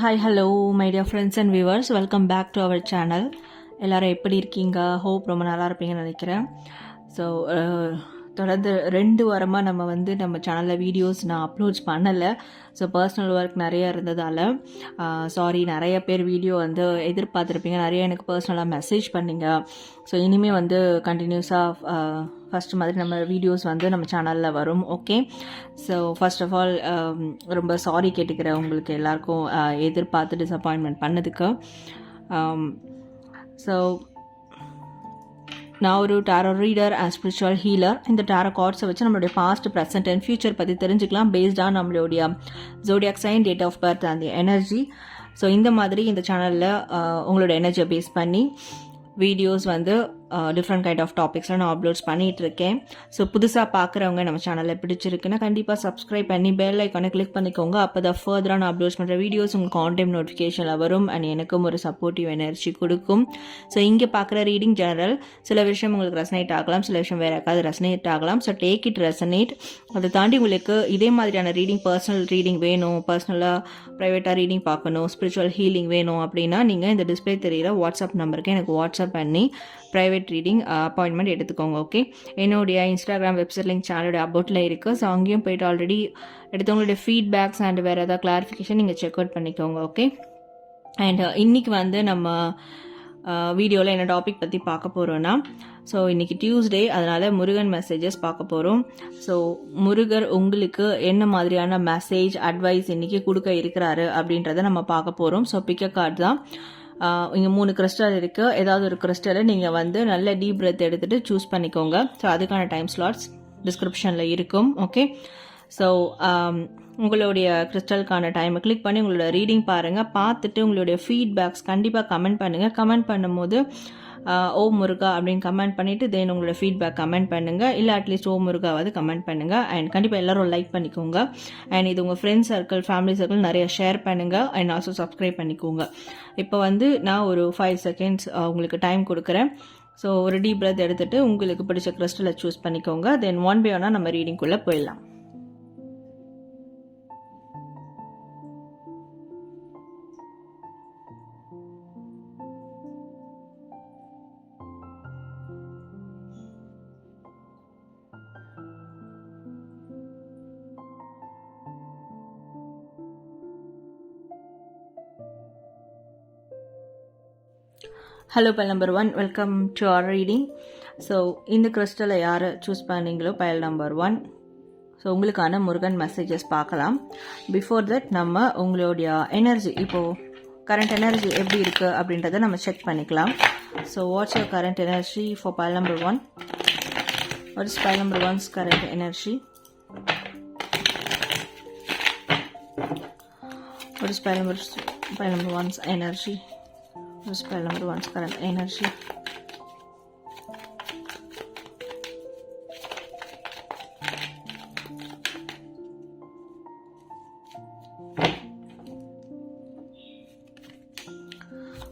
Hi hello my dear friends and viewers welcome back to our channel எல்லோரும் எப்படி இருக்கீங்க? Hope ரொம்ப நல்லா இருப்பீங்கன்னு நினைக்கிறேன். ஸோ uh, தொடர்ந்து ரெண்டு வாரமாக நம்ம வந்து நம்ம சேனலில் வீடியோஸ் நான் அப்லோட் பண்ணலை. ஸோ பர்சனல் ஒர்க் நிறைய இருந்ததால் சாரி நிறைய பேர் வீடியோ வந்து எதிர்பார்த்துருப்பீங்க. நிறைய எனக்கு பர்சனலாக மெசேஜ் பண்ணிங்க. ஸோ இனிமேல் வந்து கண்டினியூஸாக ஃபஸ்ட்டு மாதிரி நம்ம வீடியோஸ் வந்து நம்ம சேனலில் வரும். Okay so first of all ரொம்ப சாரி கேட்டுக்கிறேன் உங்களுக்கு எல்லாருக்கும் எதிர்பார்த்து டிசப்பாயின்மெண்ட் பண்ணதுக்கு. ஸோ நான் ஒரு tarot reader and spiritual healer இந்த டேரோ கார்ட்ஸை வச்சு நம்மளுடைய பாஸ்ட் ப்ரெசன்ட் அண்ட் ஃபியூச்சர் பற்றி தெரிஞ்சுக்கலாம் பேஸ்டாக நம்மளுடைய zodiac sign date of birth அந்த எனர்ஜி ஸோ இந்த மாதிரி இந்த சேனலில் உங்களோட எனர்ஜியை பேஸ் பண்ணி வீடியோஸ் வந்து டிஃப்ரெண்ட் கைண்ட் ஆஃப் டாபிக்ஸ்லாம் நான் அப்லோட்ஸ் பண்ணிகிட்டு இருக்கேன் ஸோ புதுசாக பார்க்குறவங்க நம்ம சேனலில் பிடிச்சிருக்குன்னா கண்டிப்பாக சப்ஸ்கிரைப் பண்ணி பெல் ஐக்கானை கிளிக் பண்ணிக்கோங்க. அப்போ தான் ஃபர்தராக நான் அப்லோட்ஸ் பண்ணுற வீடியோஸ் உங்களுக்கு ஆன் நோட்டிஃபிகேஷனில் வரும் அண்ட் எனக்கும் ஒரு சப்போர்ட்டிவ் எனர்ஜி கொடுக்கும். ஸோ இங்கே பார்க்குற ரீடிங் ஜெனரல் சில விஷயம் உங்களுக்கு ரெசனேட் ஆகலாம் சில விஷயம் வேறு யாருக்காவது ரெசனேட் ஆகலாம். ஸோ டேக் இட் ரெசனேட் அதை தாண்டி உங்களுக்கு இதே மாதிரியான ரீடிங் பர்சனல் ரீடிங் வேணும் பர்சனலாக ப்ரைவேட்டாக ரீடிங் பார்க்கணும் ஸ்பிரிச்சுவல் ஹீலிங் வேணும் அப்படின்னா நீங்கள் இந்த டிஸ்பிளே தெரியிற வாட்ஸ்அப் நம்பருக்கு எனக்கு வாட்ஸ்அப் பண்ணி ப்ரைவேட் ரீடிங் அப்பாயின்மெண்ட் uh, எடுத்துக்கோங்க ஓகே என்னுடைய இன்ஸ்டாகிராம் வெப்சைட் லிங்க் சேனலோட அபவுட்டில் இருக்குது ஸோ அங்கேயும் போயிட்டு ஆல்ரெடி எடுத்தவங்களுடைய ஃபீட்பேக்ஸ் அண்ட் வேறு ஏதாவது கிளாரிஃபிகேஷன் நீங்கள் செக் அவுட் பண்ணிக்கோங்க ஓகே அண்ட் uh, இன்னைக்கு வந்து நம்ம uh, வீடியோவில் என்ன டாபிக் பற்றி பார்க்க போகிறோன்னா ஸோ இன்றைக்கி டியூஸ்டே அதனால் முருகன் மெசேஜஸ் பார்க்க போகிறோம் ஸோ முருகர் உங்களுக்கு என்ன மாதிரியான மெசேஜ் அட்வைஸ் இன்றைக்கி கொடுக்க இருக்கிறாரு அப்படின்றத நம்ம பார்க்க போகிறோம் ஸோ பிக்க கார்டு தான். இங்கே மூணு கிறிஸ்டல் இருக்குது ஏதாவது ஒரு கிறிஸ்டலை நீங்கள் வந்து நல்ல டீப் பிரெத் எடுத்துகிட்டு சூஸ் பண்ணிக்கோங்க. ஸோ அதுக்கான டைம் ஸ்லாட்ஸ் டிஸ்கிரிப்ஷனில் இருக்கும். ஓகே ஸோ உங்களுடைய கிறிஸ்டலுக்கான டைமை கிளிக் பண்ணி உங்களோட ரீடிங் பாருங்கள் பார்த்துட்டு உங்களுடைய ஃபீட்பேக்ஸ் கண்டிப்பாக கமெண்ட் பண்ணுங்கள் கமெண்ட் பண்ணும்போது ஓ முருகா அப்படின்னு கமெண்ட் பண்ணிவிட்டு தென் உங்களோட ஃபீட்பேக் கமெண்ட் பண்ணுங்கள் இல்லை அட்லீஸ்ட் ஓ முருகாவது கமெண்ட் பண்ணுங்கள் அண்ட் கண்டிப்பாக எல்லோரும் லைக் பண்ணிக்கோங்க. அண்ட் இது உங்கள் ஃப்ரெண்ட்ஸ் சர்க்கிள் ஃபேமிலி சர்க்கிள் நிறைய ஷேர் பண்ணுங்கள் அண்ட் ஆல்சோ சப்ஸ்கிரைப் பண்ணிக்கோங்க. இப்போ வந்து நான் ஒரு ஃபைவ் செகண்ட்ஸ் உங்களுக்கு டைம் கொடுக்குறேன். ஸோ ஒரு டீப் பிரெத் எடுத்துகிட்டு உங்களுக்கு பிடிச்ச கிறிஸ்டலை சூஸ் பண்ணிக்கோங்க. தென் ஒன் பை ஒன்னாக நம்ம ரீடிங்குள்ளே போயிடலாம். Hello pile number one welcome to our reading so இந்த கிறிஸ்டலை யார் சூஸ் பண்ணீங்களோ பயல் நம்பர் ஒன் ஸோ உங்களுக்கான முருகன் மெசேஜஸ் பார்க்கலாம். பிஃபோர் தட் நம்ம உங்களுடைய எனர்ஜி இப்போது கரண்ட் எனர்ஜி எப்படி இருக்குது அப்படின்றத நம்ம செக் பண்ணிக்கலாம். So what's your current energy for pile number one what is pile number one's current energy what is pile number pile number one's energy What is pile number one's current energy?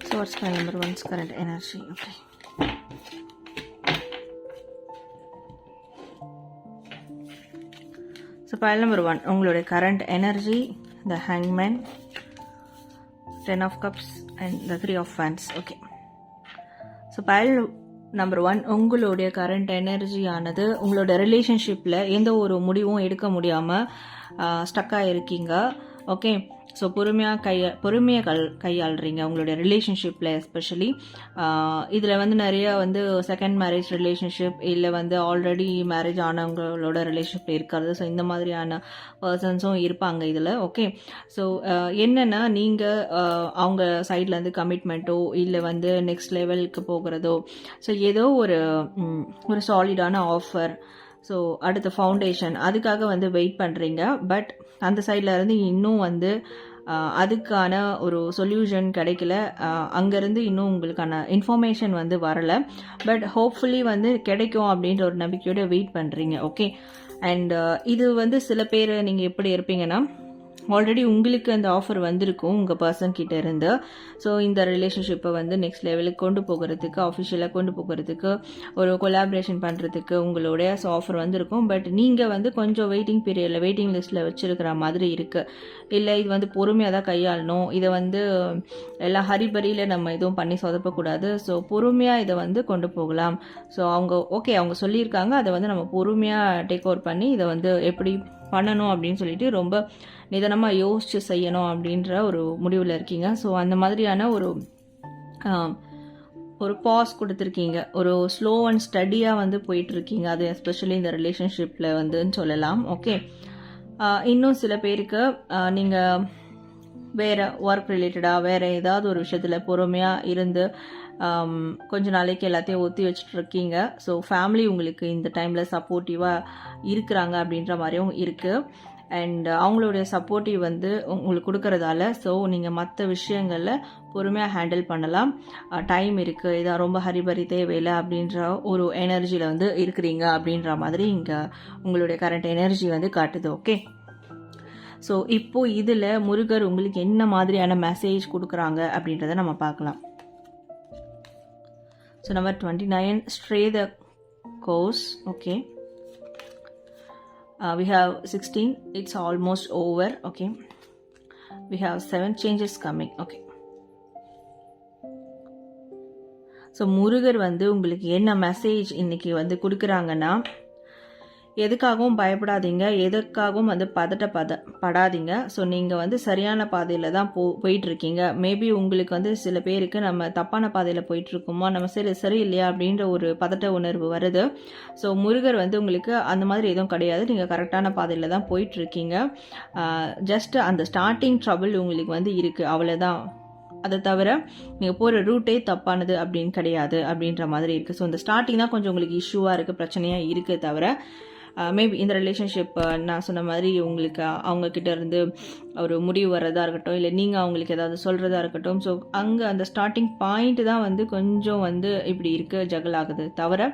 So what's pile number one's current energy? Okay. So பயல் number one உங்களுடைய current energy the ஹேங்மேன் ten of cups And the three of fans okay so pile number one உங்களுடைய current எனர்ஜியானது உங்களோட ரிலேஷன்ஷிப்பில் எந்த ஒரு முடிவும் எடுக்க முடியாமல் ஸ்டக்காக இருக்கீங்க ஓகே. ஸோ பொறுமையாக கையா பொறுமையை கல் கையாளுறீங்க உங்களுடைய ரிலேஷன்ஷிப்பில் எஸ்பெஷலி இதில் வந்து நிறைய வந்து செகண்ட் மேரேஜ் ரிலேஷன்ஷிப் இல்லை வந்து ஆல்ரெடி மேரேஜ் ஆனவங்களோட ரிலேஷன்ஷிப் இருக்கிறது. ஸோ இந்த மாதிரியான பர்சன்ஸும் இருப்பாங்க இதில் ஓகே. ஸோ என்னென்னா நீங்கள் அவங்க சைட்லேருந்து கமிட்மெண்ட்டோ இல்லை வந்து நெக்ஸ்ட் லெவலுக்கு போகிறதோ ஸோ ஏதோ ஒரு ஒரு சாலிடான ஆஃபர் ஸோ அடுத்த ஃபவுண்டேஷன் அதுக்காக வந்து வெயிட் பண்ணுறீங்க பட் அந்த சைடில் இருந்து இன்னும் வந்து அதுக்கான ஒரு சொல்யூஷன் கிடைக்கல. அங்கேருந்து இன்னும் உங்களுக்கான இன்ஃபர்மேஷன் வந்து வரலை. பட் ஹோப்ஃபுல்லி வந்து கிடைக்கும் அப்படின்ற ஒரு நம்பிக்கையோட வெயிட் பண்ணுறீங்க ஓகே அண்ட் இது வந்து சில பேர் நீங்கள் எப்படி இருப்பீங்கன்னா ஆல்ரெடி உங்களுக்கு அந்த ஆஃபர் வந்திருக்கும் உங்கள் பர்சன் கிட்ட இருந்து. ஸோ இந்த ரிலேஷன்ஷிப்பை வந்து நெக்ஸ்ட் லெவலுக்கு கொண்டு போகிறதுக்கு அஃபிஷியலாக கொண்டு போகிறதுக்கு ஒரு கொலாபரேஷன் பண்ணுறதுக்கு உங்களுடைய ஸோ ஆஃபர் வந்திருக்கும். பட் நீங்கள் வந்து கொஞ்சம் வெயிட்டிங் பீரியடில் வெயிட்டிங் லிஸ்ட்டில் வச்சுருக்கிற மாதிரி இருக்குது இல்லை இது வந்து பொறுமையாக தான் கையாளணும். இதை வந்து எல்லாம் ஹரிபரியில் நம்ம எதுவும் பண்ணி சொதப்பக்கூடாது. ஸோ பொறுமையாக இதை வந்து கொண்டு போகலாம். ஸோ அவங்க ஓகே அவங்க சொல்லியிருக்காங்க. அதை வந்து நம்ம பொறுமையாக டேக் ஓவர் பண்ணி இதை வந்து எப்படி பண்ணணும் அப்படின்னு சொல்லிட்டு ரொம்ப நிதானமாக யோசித்து செய்யணும் அப்படின்ற ஒரு முடிவில் இருக்கீங்க. ஸோ அந்த மாதிரியான ஒரு ஒரு பாஸ் கொடுத்துருக்கீங்க. ஒரு ஸ்லோ அண்ட் ஸ்டடியாக வந்து போயிட்டுருக்கீங்க. அது எஸ்பெஷலி இந்த ரிலேஷன்ஷிப்பில் வந்துன்னு சொல்லலாம். ஓகே இன்னும் சில பேருக்கு நீங்கள் வேறு ஒர்க் ரிலேட்டடாக வேறு ஏதாவது ஒரு விஷயத்தில் பொறுமையாக இருந்து கொஞ்ச நாளைக்கு எல்லாத்தையும் ஒத்தி வச்சுட்டு இருக்கீங்க ஸோ ஃபேமிலி உங்களுக்கு இந்த டைமில் சப்போர்ட்டிவாக இருக்கிறாங்க அப்படின்ற மாதிரியும் இருக்குது அண்ட் அவங்களுடைய சப்போர்ட்டிவ் வந்து உங்களுக்கு கொடுக்கறதால ஸோ நீங்கள் மற்ற விஷயங்களில் பொறுமையாக ஹேண்டில் பண்ணலாம். டைம் இருக்குது இதான் ரொம்ப ஹரிபரி தேவையில்லை அப்படின்ற ஒரு எனர்ஜியில் வந்து இருக்கிறீங்க அப்படின்ற மாதிரி இங்கே உங்களுடைய கரண்ட் எனர்ஜி வந்து காட்டுது ஓகே ஸோ இப்போது இதில் முருகர் உங்களுக்கு என்ன மாதிரியான மெசேஜ் கொடுக்குறாங்க அப்படின்றத நம்ம பார்க்கலாம். So number twenty nine stray the course okay uh, we have 16 it's almost over okay we have seven changes coming okay so Murugar வந்து உங்களுக்கு என்ன மெசேஜ் இன்னைக்கு வந்து கொடுக்குறாங்கன்னா எதுக்காகவும் பயப்படாதீங்க எதுக்காகவும் வந்து பதட்ட பத படாதீங்க. ஸோ நீங்கள் வந்து சரியான பாதையில் தான் போ போயிட்டுருக்கீங்க. மேபி உங்களுக்கு வந்து சில பேருக்கு நம்ம தப்பான பாதையில் போயிட்டுருக்கோமோ நம்ம சரி சரியில்லையா அப்படின்ற ஒரு பதட்ட உணர்வு வருது. ஸோ முருகர் வந்து உங்களுக்கு அந்த மாதிரி எதுவும் கிடையாது. நீங்கள் கரெக்டான பாதையில் தான் போயிட்டுருக்கீங்க. ஜஸ்ட் அந்த ஸ்டார்டிங் ட்ரபிள் உங்களுக்கு வந்து இருக்குது அவ்வளோதான் அதை தவிர நீங்கள் போகிற ரூட்டே தப்பானது அப்படின்னு கிடையாது அப்படின்ற மாதிரி இருக்குது ஸோ இந்த ஸ்டார்டிங் தான் கொஞ்சம் உங்களுக்கு இஷ்யூவாக இருக்குது பிரச்சனையாக இருக்குது தவிர மேபி இந்த ரிலேஷன்ஷிப் நான் சொன்ன மாதிரி உங்களுக்கு uh, அவங்கக்கிட்ட இருந்து ஒரு முடிவு வர்றதா இருக்கட்டும் இல்லை நீங்கள் அவங்களுக்கு ஏதாவது சொல்கிறதா இருக்கட்டும். ஸோ அங்கே அந்த ஸ்டார்டிங் பாயிண்ட் தான் வந்து கொஞ்சம் வந்து இப்படி இருக்க ஜகல் ஆகுது தவிர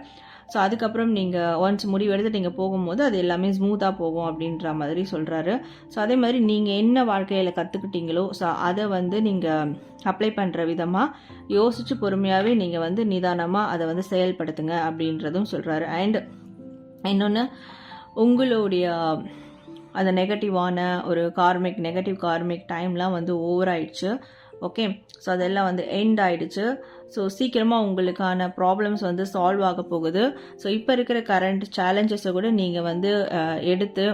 ஸோ அதுக்கப்புறம் நீங்கள் ஒன்ஸ் முடிவு எடுத்து நீங்கள் போகும்போது அது எல்லாமே ஸ்மூத்தாக போகும் அப்படின்ற மாதிரி சொல்கிறாரு ஸோ அதே மாதிரி நீங்கள் என்ன வாழ்க்கையில் கற்றுக்கிட்டீங்களோ ஸோ அதை வந்து நீங்கள் அப்ளை பண்ணுற விதமாக யோசித்து பொறுமையாகவே நீங்கள் வந்து நிதானமாக அதை வந்து செயல்படுத்துங்க அப்படின்றதும் சொல்கிறாரு அண்ட் இன்னொன்று உங்களுடைய அந்த நெகட்டிவான ஒரு கார்மிக் நெகட்டிவ் கார்மிக் டைம்லாம் வந்து ஓவர் ஆயிடுச்சு. ஓகே ஸோ அதெல்லாம் வந்து எண்ட் ஆயிடுச்சு. ஸோ சீக்கிரமாக உங்களுக்கான ப்ராப்ளம்ஸ் வந்து சால்வ் ஆக போகுது. ஸோ இப்போ இருக்கிற கரண்ட் சேலஞ்சஸை கூட நீங்கள் வந்து எடுத்து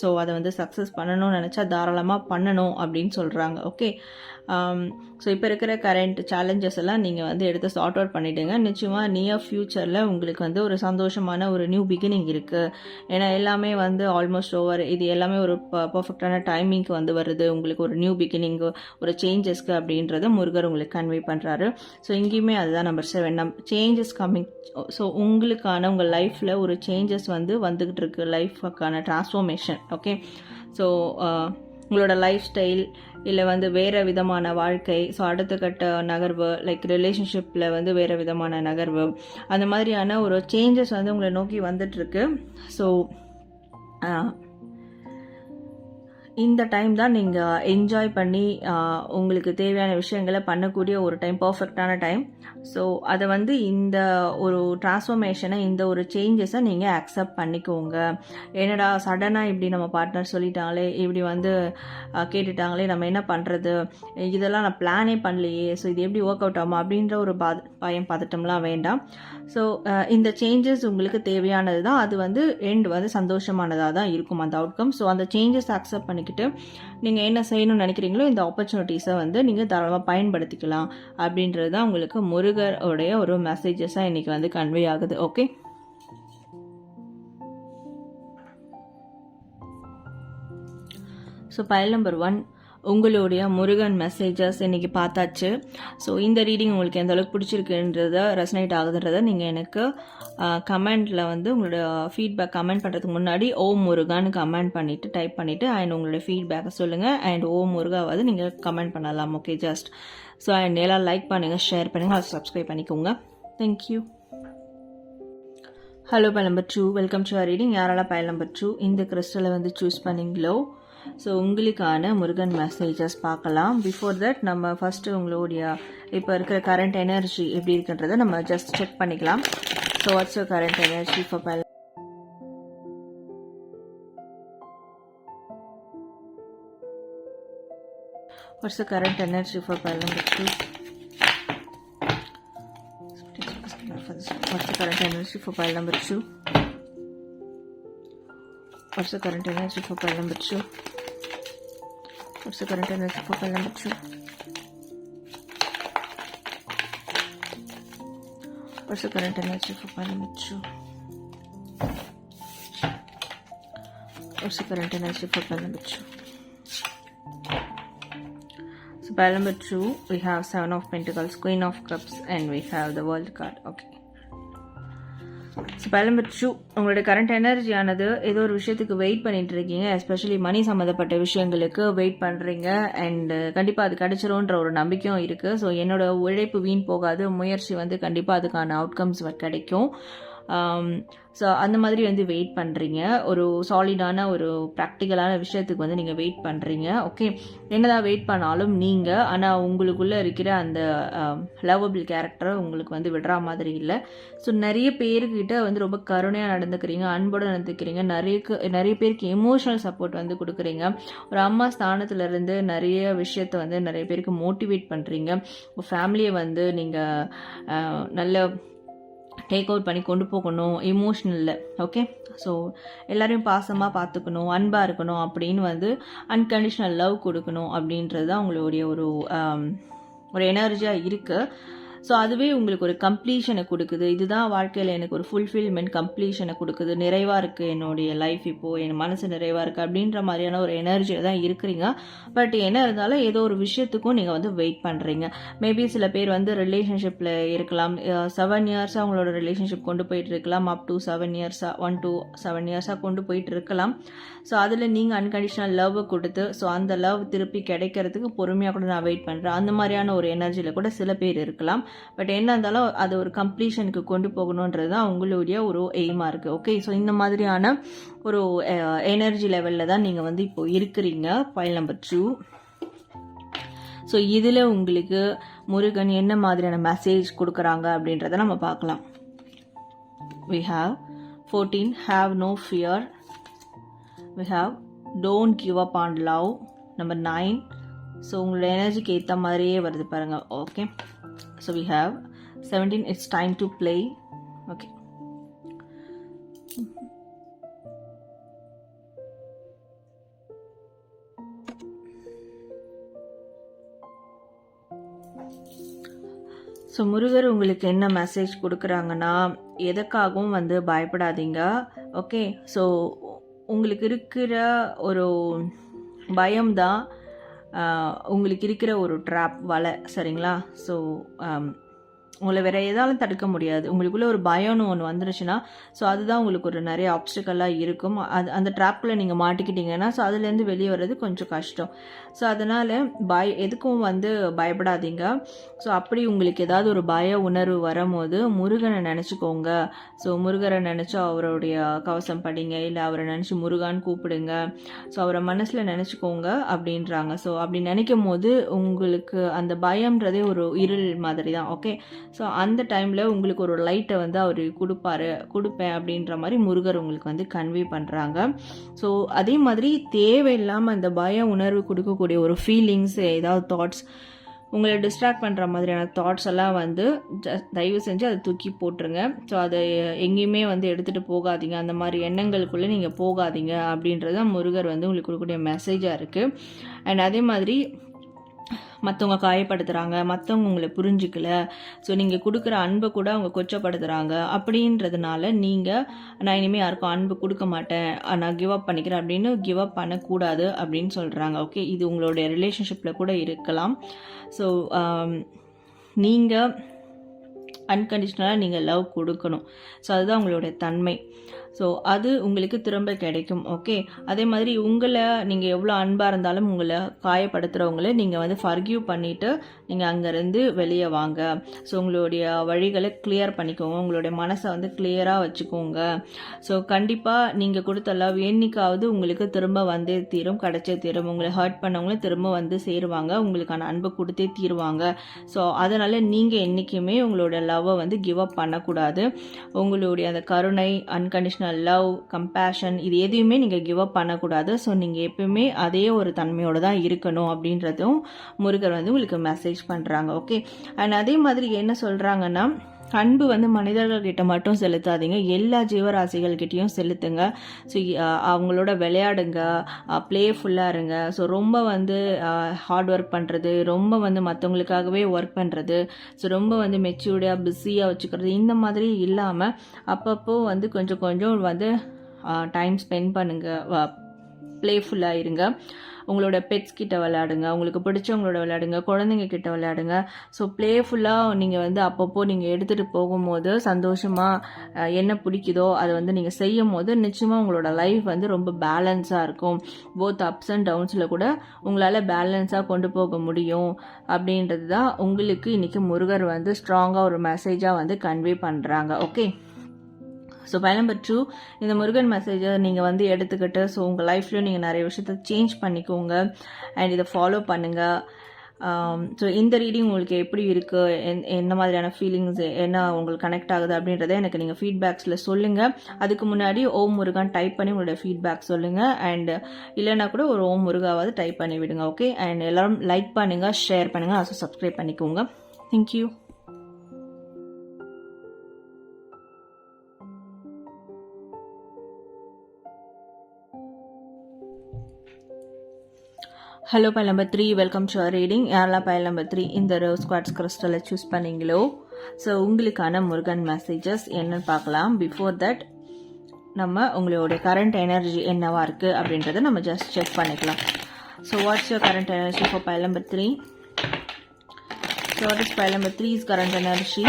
ஸோ அதை வந்து சக்ஸஸ் பண்ணணும்னு நினச்சா தாராளமாக பண்ணணும் அப்படின்னு சொல்கிறாங்க ஓகே Um, ஸோ இப்போ இருக்கிற கரண்ட் சேலஞ்சஸ் எல்லாம் நீங்கள் வந்து எடுத்து சார்ட் அவுட் பண்ணிவிடுங்க நிச்சயமாக நியர் ஃப்யூச்சரில் உங்களுக்கு வந்து ஒரு சந்தோஷமான ஒரு நியூ பிகினிங் இருக்குது ஏன்னா எல்லாமே வந்து ஆல்மோஸ்ட் ஓவர் இது எல்லாமே ஒரு பர்ஃபெக்டான டைமிங்க்கு வந்து வருது. உங்களுக்கு ஒரு நியூ பிகினிங் ஒரு சேஞ்சஸ்க்கு அப்படின்றத முருகர் உங்களுக்கு கன்வே பண்ணுறாரு ஸோ இங்கேயுமே அதுதான் நம்பர் செவன் நம் சேஞ்சஸ் கம்மிங் ஸோ உங்களுக்கான உங்கள் லைஃப்பில் ஒரு சேஞ்சஸ் வந்து வந்துக்கிட்டு இருக்கு. லைஃபுக்கான டிரான்ஸ்ஃபார்மேஷன் ஓகே ஸோ உங்களோட லைஃப் ஸ்டைல் இல்லை வந்து வேறு விதமான வாழ்க்கை ஸோ அடுத்த கட்ட நகர்வு லைக் ரிலேஷன்ஷிப்பில் வந்து வேறு விதமான நகர்வு அந்த மாதிரியான ஒரு சேஞ்சஸ் வந்து உங்களை நோக்கி வந்துட்டுருக்கு. ஸோ இந்த டைம் தான் நீங்கள் என்ஜாய் பண்ணி உங்களுக்கு தேவையான விஷயங்களை பண்ணக்கூடிய ஒரு டைம் பர்ஃபெக்டான டைம் ஸோ அதை வந்து இந்த ஒரு டிரான்ஸ்ஃபர்மேஷனை இந்த ஒரு சேஞ்சஸை நீங்கள் அக்செப்ட் பண்ணிக்கோங்க. என்னடா சடனாக இப்படி நம்ம பார்ட்னர் சொல்லிட்டாங்களே இப்படி வந்து கேட்டுட்டாங்களே நம்ம என்ன பண்ணுறது இதெல்லாம் நான் பிளானே பண்ணலையே ஸோ இது எப்படி ஒர்க் அவுட் ஆகும்? அப்படின்ற ஒரு பா பயம் பதட்டம்லாம் வேண்டாம். ஸோ இந்த சேஞ்சஸ் உங்களுக்கு தேவையானது தான். அது வந்து எண்ட் வந்து சந்தோஷமானதாக தான் இருக்கும் அந்த அவுட்கம் ஸோ அந்த சேஞ்சஸ் அக்செப்ட் பண்ணிக்கிட்டு நீங்கள் என்ன செய்யணும்னு நினைக்கிறீங்களோ இந்த ஆப்பர்ச்சுனிட்டிஸை வந்து நீங்கள் தாராளமாக பயன்படுத்திக்கலாம். அப்படின்றது தான் உங்களுக்கு முருகருடைய ஒரு மெசேஜஸாக இன்றைக்கி வந்து கன்வே ஆகுது okay so pile number one உங்களுடைய முருகன் மெசேஜஸ் இன்னைக்கு பார்த்தாச்சு. ஸோ இந்த ரீடிங் உங்களுக்கு எந்த அளவுக்கு பிடிச்சிருக்குன்றத ரெசனேட் ஆகுதுன்றத நீங்கள் எனக்கு கமெண்ட்டில் வந்து உங்களோட ஃபீட்பேக் கமெண்ட் பண்ணுறதுக்கு முன்னாடி ஓ முருகான்னு கமெண்ட் பண்ணிவிட்டு டைப் பண்ணிவிட்டு அண்ட் உங்களோட ஃபீட்பேக்கை சொல்லுங்கள் அண்ட் ஓ முருகாவது நீங்கள் கமெண்ட் பண்ணலாம் ஓகே ஜஸ்ட் ஸோ அண்ட் எல்லாம் லைக் பண்ணுங்கள் ஷேர் பண்ணுங்கள் அதை சப்ஸ்கிரைப் பண்ணிக்கோங்க. Thank you hello pile number two welcome to reading யாரெல்லாம் பயல் நம்பர் டூ இந்த கிறிஸ்டலை வந்து சூஸ் பண்ணீங்களோ? ஸோ உங்களுக்கான முருகன் மெசேஜஸ் பார்க்கலாம். பிஃபோர் தட் நம்ம ஃபஸ்ட்டு உங்களுடைய இப்போ இருக்கிற கரண்ட் எனர்ஜி எப்படி இருக்குன்றதை நம்ம ஜஸ்ட் செக் பண்ணிக்கலாம். So what's current energy for pile What's the current energy for pile number 2? What's the current energy for pile number two. What's the current energy for pile number two. What's the current energy for pile number two. What's the current energy for pile number two. What's current energy for pile number two. Pile number two, we have Seven of Pentacles, Queen of Cups, and we have the World card. Okay. So pile number உங்களுடைய current எனர்ஜியானது ஏதோ ஒரு விஷயத்துக்கு wait பண்ணிட்டு இருக்கீங்க especially மணி சம்மந்தப்பட்ட விஷயங்களுக்கு wait பண்ணுறீங்க அண்ட் கண்டிப்பாக அது கிடைச்சிரும்ன்ற ஒரு நம்பிக்கையும் இருக்குது ஸோ என்னோட உழைப்பு வீண் போகாது முயற்சி வந்து கண்டிப்பாக அதுக்கான அவுட்கம்ஸ் கிடைக்கும் Um, ஸோ அந்த மாதிரி வந்து வெயிட் பண்ணுறீங்க ஒரு சாலிடான ஒரு ப்ராக்டிக்கலான விஷயத்துக்கு வந்து நீங்கள் வெயிட் பண்ணுறீங்க ஓகே என்னதான் வெயிட் பண்ணாலும் நீங்கள் ஆனால் உங்களுக்குள்ளே இருக்கிற அந்த um, லவபிள் கேரக்டரை உங்களுக்கு வந்து விடுற மாதிரி இல்லை. ஸோ நிறைய பேர்கிட்ட வந்து ரொம்ப கருணையாக நடந்துக்கிறீங்க அன்போடு நடந்துக்கிறீங்க. நிறைய நிறைய பேருக்கு எமோஷனல் சப்போர்ட் வந்து கொடுக்குறீங்க. ஒரு அம்மா ஸ்தானத்துலேருந்து நிறைய விஷயத்த வந்து நிறைய பேருக்கு மோட்டிவேட் பண்ணுறீங்க உங்கள் ஃபேமிலியை வந்து நீங்கள் uh, நல்ல டேக் அவுட் பண்ணி கொண்டு போகணும் எமோஷ்னலில் ஓகே ஸோ எல்லோரையும் பாசமாக பார்த்துக்கணும் அன்பாக இருக்கணும் அப்படின்னு வந்து அன்கண்டிஷ்னல் லவ் கொடுக்கணும் அப்படின்றது தான் அவங்களுடைய ஒரு um, ஒரு எனர்ஜியாக இருக்குது ஸோ அதுவே உங்களுக்கு ஒரு கம்ப்ளீஷனை கொடுக்குது. இதுதான் வாழ்க்கையில் எனக்கு ஒரு ஃபுல்ஃபில்மெண்ட் கம்ப்ளீஷனை கொடுக்குது. நிறைவாக இருக்குது என்னுடைய லைஃப் இப்போது என் மனசு நிறைவாக இருக்குது அப்படின்ற மாதிரியான ஒரு எனர்ஜியில் தான் இருக்கிறீங்க. பட் என்ன இருந்தாலும் ஏதோ ஒரு விஷயத்துக்கும் நீங்கள் வந்து வெயிட் பண்ணுறீங்க மேபி சில பேர் வந்து ரிலேஷன்ஷிப்பில் இருக்கலாம். செவன் இயர்ஸாக அவங்களோட ரிலேஷன்ஷிப் கொண்டு போயிட்டு இருக்கலாம். அப் டு செவன் இயர்ஸாக ஒன் டு செவன் இயர்ஸாக கொண்டு போயிட்டு இருக்கலாம். ஸோ அதில் நீங்கள் அன்கண்டிஷனல் லவ் கொடுத்து ஸோ அந்த லவ் திருப்பி கிடைக்கிறதுக்கு பொறுமையாக கூட நான் வெயிட் பண்ணுறேன் அந்த மாதிரியான ஒரு எனர்ஜியில் கூட சில பேர் இருக்கலாம். பட் என்ன இருந்தாலும் அது ஒரு கம்ப்ளீஷனுக்கு கொண்டு போகணுன்றது தான் உங்களுடைய ஒரு எய்மாக இருக்குது ஓகே ஸோ இந்த மாதிரியான ஒரு எனர்ஜி லெவலில் தான் நீங்கள் வந்து இப்போது இருக்கிறீங்க. ஃபைல் நம்பர் டூ ஸோ இதில் உங்களுக்கு முருகன் என்ன மாதிரியான மெசேஜ் கொடுக்குறாங்க அப்படின்றத நம்ம பார்க்கலாம். We have fourteen have no fear we have don't give up on love number nine so உங்களோட எனர்ஜிக்கு ஏற்ற மாதிரியே வருது பாருங்கள் okay so we have 17 it's time to play. Okay. So Murugar உங்களுக்கு என்ன மெசேஜ் கொடுக்குறாங்கன்னா எதுக்காகவும் வந்து பயப்படாதீங்க. ஓகே ஸோ உங்களுக்கு இருக்கிற ஒரு பயம்தான் உங்களுக்கு இருக்கிற ஒரு ட்ராப் வலை சரிங்களா? ஸோ um, உங்களை வேறு எதாலும் தடுக்க முடியாது. உங்களுக்குள்ளே ஒரு பயம்னு ஒன்று வந்துருச்சுன்னா ஸோ அதுதான் உங்களுக்கு ஒரு நிறைய ஆப்ஸ்டிக்கலாக இருக்கும். அது அந்த ட்ராப்குள்ளே நீங்கள் மாட்டிக்கிட்டீங்கன்னா ஸோ அதுலேருந்து வெளியே வர்றது கொஞ்சம் கஷ்டம். ஸோ அதனால் பய எதுக்கும் வந்து பயப்படாதீங்க. ஸோ அப்படி உங்களுக்கு ஏதாவது ஒரு பய உணர்வு வரும்போது முருகனை நினச்சிக்கோங்க. ஸோ முருகரை நினச்சா அவருடைய கவசம் படிங்க. இல்லை அவரை நினச்சி முருகான்னு கூப்பிடுங்க. ஸோ அவரை மனசில் நினச்சிக்கோங்க அப்படின்றாங்க. ஸோ அப்படி நினைக்கும் போது உங்களுக்கு அந்த பயம்ன்றதே ஒரு இருள் மாதிரி தான் ஓகே ஸோ அந்த டைமில் உங்களுக்கு ஒரு லைட்டை வந்து அவர் கொடுப்பாரு. கொடுப்பேன் அப்படின்ற மாதிரி முருகர் உங்களுக்கு வந்து கன்வே பண்ணுறாங்க ஸோ அதே மாதிரி தேவையில்லாமல் அந்த பய உணர்வு கொடுக்கக்கூடிய ஒரு ஃபீலிங்ஸ் ஏதாவது தாட்ஸ் உங்களை டிஸ்ட்ராக்ட் பண்ணுற மாதிரியான தாட்ஸ் எல்லாம் வந்து தயவு செஞ்சு அதை தூக்கி போட்டுருங்க. ஸோ அதை எங்கேயுமே வந்து எடுத்துகிட்டு போகாதீங்க. அந்த மாதிரி எண்ணங்களுக்குள்ளே நீங்கள் போகாதீங்க அப்படின்றது முருகர் வந்து உங்களுக்கு கொடுக்கக்கூடிய மெசேஜாக இருக்குது அண்ட் அதே மாதிரி மற்றவங்க காயப்படுத்துகிறாங்க மற்றவங்க உங்களை புரிஞ்சிக்கல ஸோ நீங்கள் கொடுக்குற அன்பை கூட அவங்க கொச்சப்படுத்துகிறாங்க அப்படின்றதுனால நீங்கள் நான் இனிமேல் யாருக்கும் அன்பு கொடுக்க மாட்டேன் நான் கிவ் அப் பண்ணிக்கிறேன் அப்படின்னு கிவ் அப் பண்ணக்கூடாது அப்படின்னு சொல்கிறாங்க ஓகே இது உங்களுடைய ரிலேஷன்ஷிப்பில் கூட இருக்கலாம். ஸோ நீங்கள் அன்கண்டிஷ்னலாக நீங்கள் லவ் கொடுக்கணும். ஸோ அதுதான் உங்களுடைய தன்மை. ஸோ அது உங்களுக்கு திரும்ப கிடைக்கும் ஓகே அதே மாதிரி உங்களை நீங்கள் எவ்வளோ அன்பாக இருந்தாலும் உங்களை காயப்படுத்துகிறவங்கள நீங்கள் வந்து ஃபர்கியூ பண்ணிவிட்டு நீங்கள் அங்கேருந்து வெளியே வாங்க. ஸோ உங்களுடைய வழிகளை கிளியர் பண்ணிக்கோங்க. உங்களுடைய மனசை வந்து கிளியராக வச்சுக்கோங்க. ஸோ கண்டிப்பாக நீங்கள் கொடுத்த லவ் என்னைக்காவது உங்களுக்கு திரும்ப வந்தே தீரும் கிடைச்சே தீரும். உங்களை ஹர்ட் பண்ணவங்களும் திரும்ப வந்து சேருவாங்க. உங்களுக்கான அன்பை கொடுத்தே தீருவாங்க. ஸோ அதனால் நீங்கள் என்றைக்குமே உங்களோட லவ்வை வந்து கிவ் அப் பண்ணக்கூடாது. உங்களுடைய அந்த கருணை அன்கண்டிஷனல் லவ் கம்பேஷன் இது எதையுமே நீங்கள் கிவ் அப் பண்ணக்கூடாது. ஸோ நீங்கள் எப்பயுமே அதே ஒரு தன்மையோடு தான் இருக்கணும் அப்படின்றதும் முருகர் வந்து உங்களுக்கு மெசேஜ் பண்ணுறாங்க ஓகே அண்ட் அதே மாதிரி என்ன சொல்கிறாங்கன்னா அன்பு வந்து மனிதர்கள்கிட்ட மட்டும் செலுத்தாதீங்க. எல்லா ஜீவராசிகள்கிட்டையும் செலுத்துங்க. ஸோ அவங்களோட விளையாடுங்க. ப்ளேஃபுல்லாக இருங்க. ஸோ ரொம்ப வந்து ஹார்ட் ஒர்க் பண்ணுறது ரொம்ப வந்து மற்றவங்களுக்காகவே ஒர்க் பண்ணுறது ஸோ ரொம்ப வந்து மெச்சூர்டாக பிஸியாக வச்சுக்கிறது இந்த மாதிரி இல்லாமல் அப்பப்போ வந்து கொஞ்சம் கொஞ்சம் வந்து டைம் ஸ்பெண்ட் பண்ணுங்கள் ப்ளேஃபுல்லாக இருங்க. உங்களோட பெட்ஸ் கிட்ட விளையாடுங்க. உங்களுக்கு பிடிச்சவங்களோட விளையாடுங்க. குழந்தைங்க கிட்ட விளையாடுங்க. ஸோ ப்ளேஃபுல்லாக நீங்கள் வந்து அப்பப்போ நீங்கள் எடுத்துகிட்டு போகும்போது சந்தோஷமாக என்ன பிடிக்குதோ அதை வந்து நீங்கள் செய்யும் போது நிச்சயமாக உங்களோட லைஃப் வந்து ரொம்ப பேலன்ஸாக இருக்கும். போத் அப்ஸ் அண்ட் டவுன்ஸில் கூட உங்களால் பேலன்ஸாக கொண்டு போக முடியும். அப்படின்றது தான் உங்களுக்கு இன்றைக்கி முருகர் வந்து ஸ்ட்ராங்காக ஒரு மெசேஜாக வந்து கன்வே பண்ணுறாங்க okay so pile number two இந்த முருகன் மெசேஜை நீங்கள் வந்து எடுத்துக்கிட்டு ஸோ உங்கள் லைஃப்லையும் நீங்கள் நிறைய விஷயத்த சேஞ்ச் பண்ணிக்கோங்க. அண்ட் இதை ஃபாலோ பண்ணுங்கள் ஸோ um, இந்த ரீடிங் உங்களுக்கு எப்படி இருக்குது என் என்ன மாதிரியான ஃபீலிங்ஸ் என்ன உங்களுக்கு கனெக்ட் ஆகுது அப்படின்றத எனக்கு நீங்கள் ஃபீட்பேக்ஸில் சொல்லுங்கள் அதுக்கு முன்னாடி ஓம் முருகான் டைப் பண்ணி உங்களோட ஃபீட்பேக் சொல்லுங்கள் அண்ட் இல்லைனா கூட ஒரு ஓம் முருகாவது டைப் பண்ணி விடுங்க ஓகே அண்ட் எல்லோரும் லைக் பண்ணுங்கள் ஷேர் பண்ணுங்கள் also சப்ஸ்கிரைப் பண்ணிக்கோங்க. Thank you hello pile number three welcome to reading யாரெல்லாம் பைல் நம்பர் த்ரீ இந்த ரோஸ் குவாட்ஸ் கிறிஸ்டலை சூஸ் பண்ணீங்களோ? ஸோ உங்களுக்கான முருகன் மெசேஜஸ் என்னன்னு பார்க்கலாம். பிஃபோர் தட் நம்ம உங்களுடைய கரண்ட் எனர்ஜி என்னவா இருக்குது அப்படின்றத நம்ம ஜஸ்ட் செக் பண்ணிக்கலாம். So what's your current energy for pile number three so what is pile number three is current energy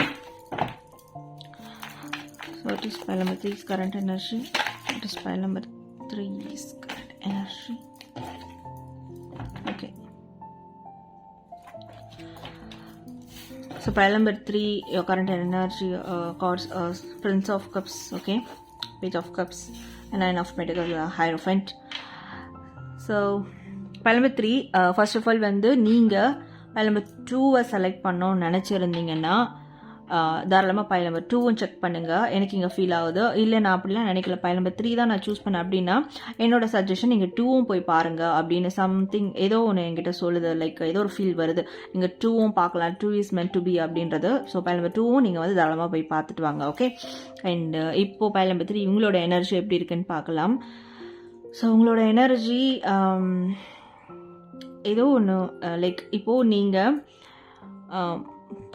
so what is pile number 3 is current energy? What is pile number 3 is current energy? So pile number 3, your current energy uh, cards uh, Prince of Cups, okay? Page of Cups, and Nine of Medical uh, Hierophant. So பழம்பு three first of all வந்து நீங்கள் பழம்பு டூவை select பண்ணோன்னு நினச்சிருந்தீங்கன்னா தாராளமாக file number டூவும் check பண்ணுங்கள் எனக்கு இங்கே feel ஆகுது. இல்லை நான் அப்படிலாம் நினைக்கல. பைல் நம்பர் த்ரீ தான் நான் சூஸ் பண்ணேன் அப்படின்னா என்னோட சஜஷன் நீங்கள் டூவும் போய் பாருங்கள் அப்படின்னு சம்திங் ஏதோ ஒன்று என்கிட்ட சொல்லுது. லைக் ஏதோ ஒரு ஃபீல் வருது. நீங்கள் டூவும் பார்க்கலாம். Two is meant to be அப்படின்றது. ஸோ பைல் நம்பர் டூவும் நீங்கள் வந்து தாராளமாக போய் பார்த்துட்டு வாங்க ஓகே அண்ட் இப்போது பைல் நம்பர் த்ரீ இவங்களோட எனர்ஜி எப்படி இருக்குன்னு பார்க்கலாம். ஸோ உங்களோட எனர்ஜி um, ஏதோ ஒன்று லைக் uh, இப்போது நீங்கள் um,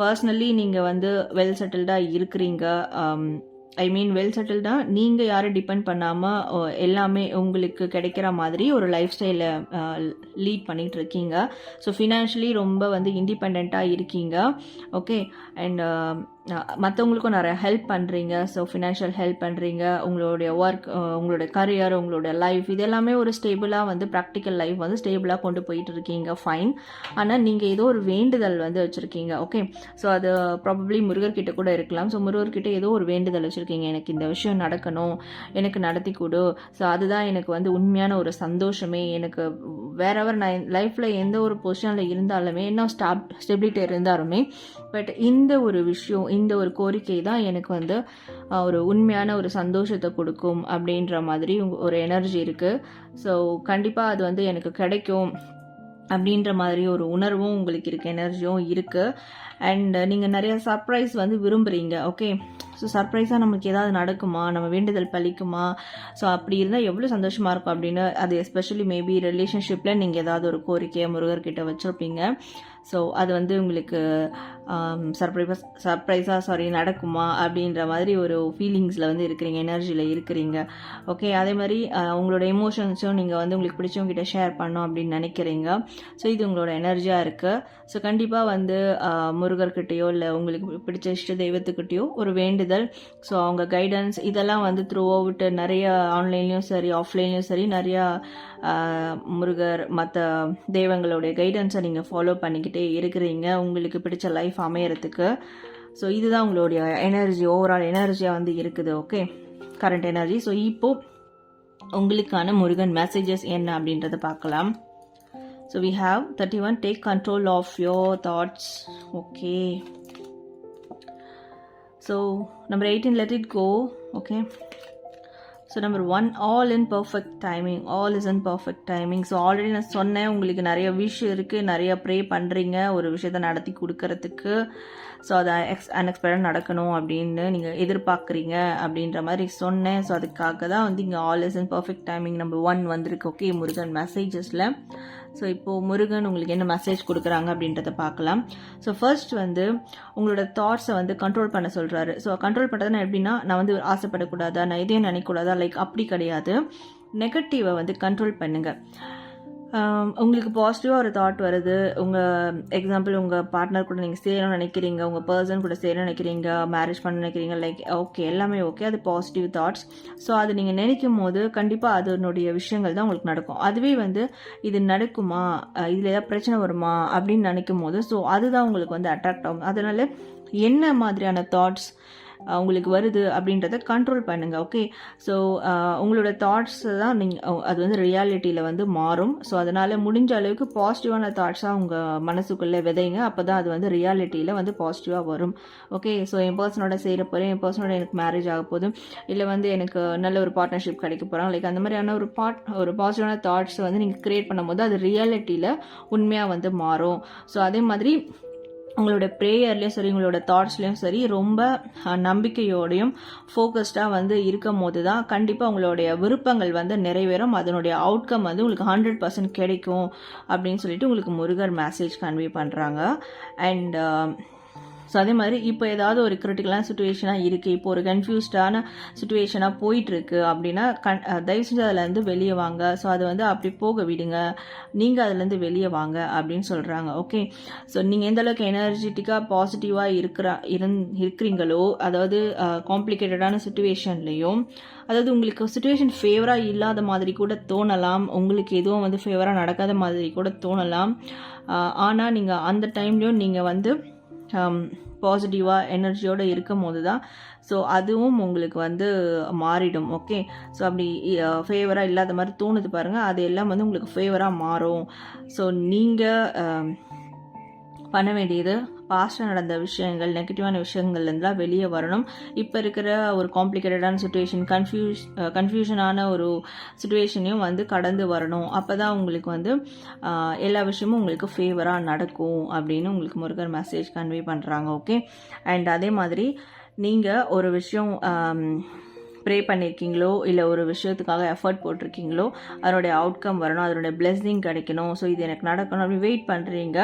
பர்சனலி நீங்கள் வந்து வெல் செட்டில்டாக இருக்கிறீங்க ஐ மீன் வெல் செட்டில்டாக நீங்கள் யாரும் டிபெண்ட் பண்ணாமல் எல்லாமே உங்களுக்கு கிடைக்கிற மாதிரி ஒரு லைஃப் ஸ்டைலை லீட் பண்ணிகிட்டு இருக்கீங்க ஸோ ஃபினான்ஷியலி ரொம்ப வந்து இண்டிபெண்ட்டாக இருக்கீங்க. ஓகே அண்ட் மற்றவங்களுக்கும் நிறைய ஹெல்ப் பண்ணுறீங்க ஸோ ஃபினான்ஷியல் ஹெல்ப் பண்ணுறீங்க உங்களுடைய ஒர்க் உங்களுடைய கரியர் உங்களுடைய லைஃப் இது எல்லாமே ஒரு ஸ்டேபிளாக வந்து ப்ராக்டிக்கல் லைஃப் வந்து ஸ்டேபிளாக கொண்டு போயிட்டு இருக்கீங்க. ஃபைன் ஆனால் நீங்கள் ஏதோ ஒரு வேண்டுதல் வந்து வச்சுருக்கீங்க. ஓகே ஸோ அது ப்ராபப்ளி முருகர்கிட்ட கூட இருக்கலாம். ஸோ முருகர்கிட்ட ஏதோ ஒரு வேண்டுதல் வச்சுருக்கீங்க. எனக்கு இந்த விஷயம் நடக்கணும். எனக்கு நடத்தி கொடு. ஸோ அதுதான் எனக்கு வந்து உண்மையான ஒரு சந்தோஷமே. எனக்கு வேறவர் நான் லைஃப்பில் எந்த ஒரு பொசிஷனில் இருந்தாலுமே என்ன ஸ்டாப் ஸ்டெபிலிட்டி இருந்தாலுமே பட் இந்த ஒரு விஷயம் இந்த ஒரு கோரிக்கை தான் எனக்கு வந்து ஒரு உண்மையான ஒரு சந்தோஷத்தை கொடுக்கும் அப்படின்ற மாதிரி ஒரு எனர்ஜி இருக்குது ஸோ கண்டிப்பாக அது வந்து எனக்கு கிடைக்கும் அப்படின்ற மாதிரி ஒரு உணர்வும் உங்களுக்கு இருக்குது எனர்ஜியும் இருக்குது அண்ட் நீங்கள் நிறையா சர்ப்ரைஸ் வந்து விரும்புகிறீங்க ஓகே ஸோ சர்ப்ரைஸாக நமக்கு ஏதாவது நடக்குமா? நம்ம வேண்டுதல் பழிக்குமா ஸோ அப்படி இருந்தால் எவ்வளோ சந்தோஷமாக இருக்கும் அப்படின்னு அது எஸ்பெஷலி மேபி ரிலேஷன்ஷிப்பில் நீங்கள் ஏதாவது ஒரு கோரிக்கையை முருகர்கிட்ட வச்சுருப்பீங்க. ஸோ அது வந்து உங்களுக்கு சர்ப்ரைஸ் சர்ப்ரைஸாக சாரி நடக்குமா அப்படின்ற மாதிரி ஒரு ஃபீலிங்ஸில் வந்து இருக்கிறீங்க எனர்ஜியில் இருக்கிறீங்க. ஓகே அதே மாதிரி uh, உங்களோட எமோஷன்ஸும் நீங்கள் வந்து உங்களுக்கு பிடிச்சவங்க கிட்ட ஷேர் பண்ணோம் அப்படின்னு நினைக்கிறீங்க. ஸோ இது உங்களோட எனர்ஜியாக இருக்குது ஸோ கண்டிப்பாக வந்து ஆஹ் முருகர்கிட்டயோ இல்லை உங்களுக்கு பிடிச்ச இஷ்ட தெய்வத்துக்கிட்டேயோ ஒரு வேண்டுதல். ஸோ அவங்க கைடன்ஸ் இதெல்லாம் வந்து த்ரூ அவுட் நிறைய ஆன்லைன்லேயும் சரி ஆஃப்லைன்லேயும் சரி நிறையா uh, முருகர் மற்ற தெய்வங்களுடைய கைடன்ஸை நீங்கள் ஃபாலோ பண்ணிக்கிட்டே இருக்கிறீங்க. உங்களுக்கு பிடிச்ச லைஃப் அமையறதுக்கு ஸோ இதுதான் உங்களுடைய எனர்ஜி ஓவரால் எனர்ஜியாக வந்து இருக்குது ஓகே கரண்ட் எனர்ஜி ஸோ இப்போது உங்களுக்கான முருகன் மெசேஜஸ் என்ன அப்படின்றத பார்க்கலாம். So we have thirty one take control of your thoughts okay so number eighteen let it go okay so number one all in perfect timing all is in perfect timing so already நான் சொன்னேன் உங்களுக்கு நிறைய wish இருக்குது நிறைய pray பண்ணுறீங்க ஒரு விஷயத்த நடத்தி கொடுக்கறதுக்கு. ஸோ அது எக்ஸ் அன்எக்ஸ்பெக்டட் நடக்கணும் அப்படின்னு நீங்கள் எதிர்பார்க்குறீங்க அப்படின்ற மாதிரி சொன்னேன். ஸோ அதுக்காக தான் வந்து இங்கே all is in perfect timing number one வந்திருக்கு. ஓகே முருகன் மெசேஜஸில் ஸோ இப்போது முருகன் உங்களுக்கு என்ன மெசேஜ் கொடுக்குறாங்க அப்படின்றத பார்க்கலாம். ஸோ ஃபர்ஸ்ட் வந்து உங்களோட தாட்ஸை வந்து கண்ட்ரோல் பண்ண சொல்கிறாரு ஸோ கண்ட்ரோல் பண்ணுறதுனா எப்படின்னா நான் வந்து ஆசைப்படக்கூடாதா? நான் இதையும் நினைக்கக்கூடாதா? லைக் அப்படி கிடையாது. நெகட்டிவை வந்து கண்ட்ரோல் பண்ணுங்கள் உங்களுக்கு பாசிட்டிவாக ஒரு தாட் வருது. உங்கள் எக்ஸாம்பிள் உங்கள் பார்ட்னர் கூட நீங்கள் சேரணும்னு நினைக்கிறீங்க உங்கள் பர்சன் கூட சேரணும்னு நினைக்கிறீங்க மேரேஜ் பண்ண நினைக்கிறீங்க லைக் ஓகே எல்லாமே ஓகே அது பாசிட்டிவ் தாட்ஸ் ஸோ அது நீங்கள் நினைக்கும் போது கண்டிப்பாக அதனுடைய விஷயங்கள் தான் உங்களுக்கு நடக்கும். அதுவே வந்து இது நடக்குமா? இதில் ஏதாவது பிரச்சனை வருமா? அப்படின்னு நினைக்கும் போது ஸோ அதுதான் உங்களுக்கு வந்து அட்ராக்ட் ஆகும். அதனால என்ன மாதிரியான தாட்ஸ் உங்களுக்கு வருது அப்படின்றத கண்ட்ரோல் பண்ணுங்கள் ஓகே ஸோ உங்களோட தாட்ஸ் தான் நீங்கள் அது வந்து ரியாலிட்டியில் வந்து மாறும். ஸோ அதனால் முடிஞ்ச அளவுக்கு பாசிட்டிவான தாட்ஸாக உங்கள் மனசுக்குள்ளே விதைங்க. அப்போ தான் அது வந்து ரியாலிட்டியில் வந்து பாசிட்டிவாக வரும் ஓகே ஸோ என் பர்சனோட செய்கிற போகிறேன் என் பர்சனோட எனக்கு மேரேஜ் ஆக போதும் இல்லை வந்து எனக்கு நல்ல ஒரு பார்ட்னர்ஷிப் கிடைக்க போகிறாங்க லைக் அந்த மாதிரியான ஒரு பார்ட் ஒரு பாசிட்டிவான தாட்ஸ் வந்து நீங்கள் க்ரியேட் பண்ணும்போது அது ரியாலிட்டியில் உண்மையாக வந்து மாறும். ஸோ அதே மாதிரி உங்களோட ப்ரேயர்லேயும் சரி உங்களோட தாட்ஸ்லேயும் சரி ரொம்ப நம்பிக்கையோடையும் ஃபோக்கஸ்டாக வந்து இருக்கும் போது தான் கண்டிப்பாக உங்களுடைய விருப்பங்கள் வந்து நிறைவேறும். அதனுடைய அவுட்கம் வந்து உங்களுக்கு ஹண்ட்ரட் பர்சன்ட் கிடைக்கும் அப்படின்னு சொல்லிட்டு உங்களுக்கு முருகர் மெசேஜ் கன்வே பண்ணுறாங்க அண்ட் ஸோ அதே மாதிரி இப்போ ஏதாவது ஒரு கிரிட்டிக்கலான சுச்சுவேஷனாக இருக்குது இப்போ ஒரு கன்ஃபியூஸ்டான சுச்சுவேஷனாக போயிட்டுருக்கு அப்படின்னா கண் தயவு செஞ்சு அதுலேருந்து வெளியே வாங்க. ஸோ அது வந்து அப்படி போக விடுங்க. நீங்கள் அதுலேருந்து வெளியே வாங்க அப்படின்னு சொல்கிறாங்க ஓகே ஸோ நீங்கள் எந்த அளவுக்கு எனர்ஜெட்டிக்காக பாசிட்டிவாக இருக்கிற இருந் இருக்கிறீங்களோ அதாவது காம்ப்ளிகேட்டடான சுச்சுவேஷன்லேயும் அதாவது உங்களுக்கு சுச்சுவேஷன் ஃபேவராக இல்லாத மாதிரி கூட தோணலாம். உங்களுக்கு எதுவும் வந்து ஃபேவராக நடக்காத மாதிரி கூட தோணலாம். ஆனால் நீங்கள் அந்த டைம்லேயும் நீங்கள் வந்து Um, பாசிட்டிவாக எனர்ஜியோடு இருக்கும் போது தான் ஸோ அதுவும் உங்களுக்கு வந்து மாறிடும் ஓகே ஸோ அப்படி ஃபேவராக இல்லாத மாதிரி தோணுது பாருங்கள் அது எல்லாம் வந்து உங்களுக்கு ஃபேவராக மாறும். ஸோ நீங்கள் um, பண்ண வேண்டியது. பாஸ்ட்டாக நடந்த விஷயங்கள் நெகட்டிவான விஷயங்கள்லேருந்துலாம் வெளியே வரணும். இப்போ இருக்கிற ஒரு காம்ப்ளிகேட்டடான சுச்சுவேஷன் கன்ஃபியூஷ் கன்ஃபியூஷனான ஒரு சுச்சுவேஷனையும் வந்து கடந்து வரணும். அப்போ தான் உங்களுக்கு வந்து எல்லா விஷயமும் உங்களுக்கு ஃபேவராக நடக்கும் அப்படின்னு உங்களுக்கு முருகர் மெசேஜ் கன்வே பண்ணுறாங்க ஓகே அண்ட் அதே மாதிரி நீங்கள் ஒரு விஷயம் ப்ரே பண்ணியிருக்கீங்களோ இல்லை ஒரு விஷயத்துக்காக எஃபர்ட் போட்டிருக்கீங்களோ அதனுடைய அவுட்கம் வரணும் அதனுடைய பிளெஸ்ஸிங் கிடைக்கணும். ஸோ இது எனக்கு நடக்கணும் அப்படி வெயிட் பண்ணுறீங்க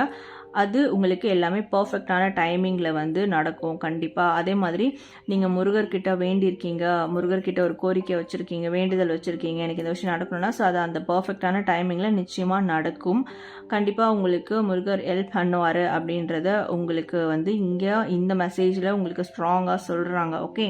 அது உங்களுக்கு எல்லாமே பர்ஃபெக்டான டைமிங்கில் வந்து நடக்கும். கண்டிப்பாக அதே மாதிரி நீங்கள் முருகர்கிட்ட வேண்டியிருக்கீங்க முருகர்கிட்ட ஒரு கோரிக்கை வச்சுருக்கீங்க வேண்டுதல் வச்சுருக்கீங்க எனக்கு இந்த விஷயம் நடக்கணும்னா ஸோ அது அந்த பர்ஃபெக்டான டைமிங்கில் நிச்சயமாக நடக்கும். கண்டிப்பாக உங்களுக்கு முருகர் ஹெல்ப் பண்ணுவார் அப்படின்றத உங்களுக்கு வந்து இங்கே இந்த மெசேஜில் உங்களுக்கு ஸ்ட்ராங்காக சொல்கிறாங்க ஓகே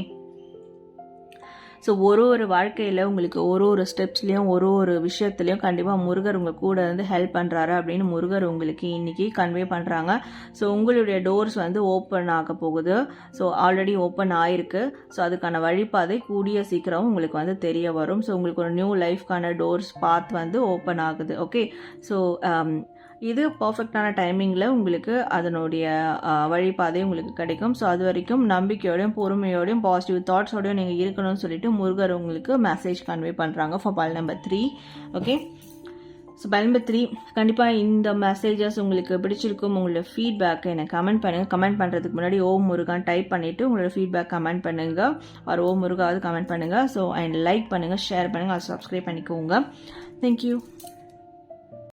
ஸோ ஒரு ஒரு வாழ்க்கையில் உங்களுக்கு ஒரு ஒரு ஸ்டெப்ஸ்லேயும் ஒரு ஒரு விஷயத்துலையும் கண்டிப்பாக முருகர் உங்கள் கூட இருந்து ஹெல்ப் பண்ணுறாரு அப்படின்னு முருகர் உங்களுக்கு இன்றைக்கி கன்வே பண்ணுறாங்க ஸோ உங்களுடைய டோர்ஸ் வந்து ஓப்பன் ஆக போகுது. ஸோ ஆல்ரெடி ஓப்பன் ஆயிருக்கு. ஸோ அதுக்கான வழிபாதை கூடிய சீக்கிரம் உங்களுக்கு வந்து தெரிய வரும். ஸோ உங்களுக்கு ஒரு நியூ லைஃப்க்கான டோர்ஸ் பாத் வந்து ஓப்பன் ஆகுது. ஓகே ஸோ um, இது பர்ஃபெக்டான டைமிங்கில் உங்களுக்கு அதனுடைய வழிபாதை உங்களுக்கு கிடைக்கும். ஸோ அது வரைக்கும் நம்பிக்கையோடையும் பொறுமையோடையும் பாசிட்டிவ் தாட்ஸோடையும் நீங்கள் இருக்கணும்னு சொல்லிட்டு முருகர் உங்களுக்கு மெசேஜ் கன்வே பண்ணுறாங்க for pile number three okay so pile number three கண்டிப்பாக இந்த மெசேஜஸ் உங்களுக்கு பிடிச்சிருக்கும். உங்களோட ஃபீட்பேக்கை எனக்கு கமெண்ட் பண்ணுங்கள் கமெண்ட் பண்ணுறதுக்கு முன்னாடி ஓ முருகான் டைப் பண்ணிவிட்டு உங்களோட ஃபீட்பேக் கமெண்ட் பண்ணுங்கள் ஒரு ஓ முருகாவது கமெண்ட் பண்ணுங்கள் ஸோ அண்ட் லைக் பண்ணுங்கள் ஷேர் பண்ணுங்கள் அதை சப்ஸ்கிரைப் பண்ணிக்கோங்க. தேங்க்யூ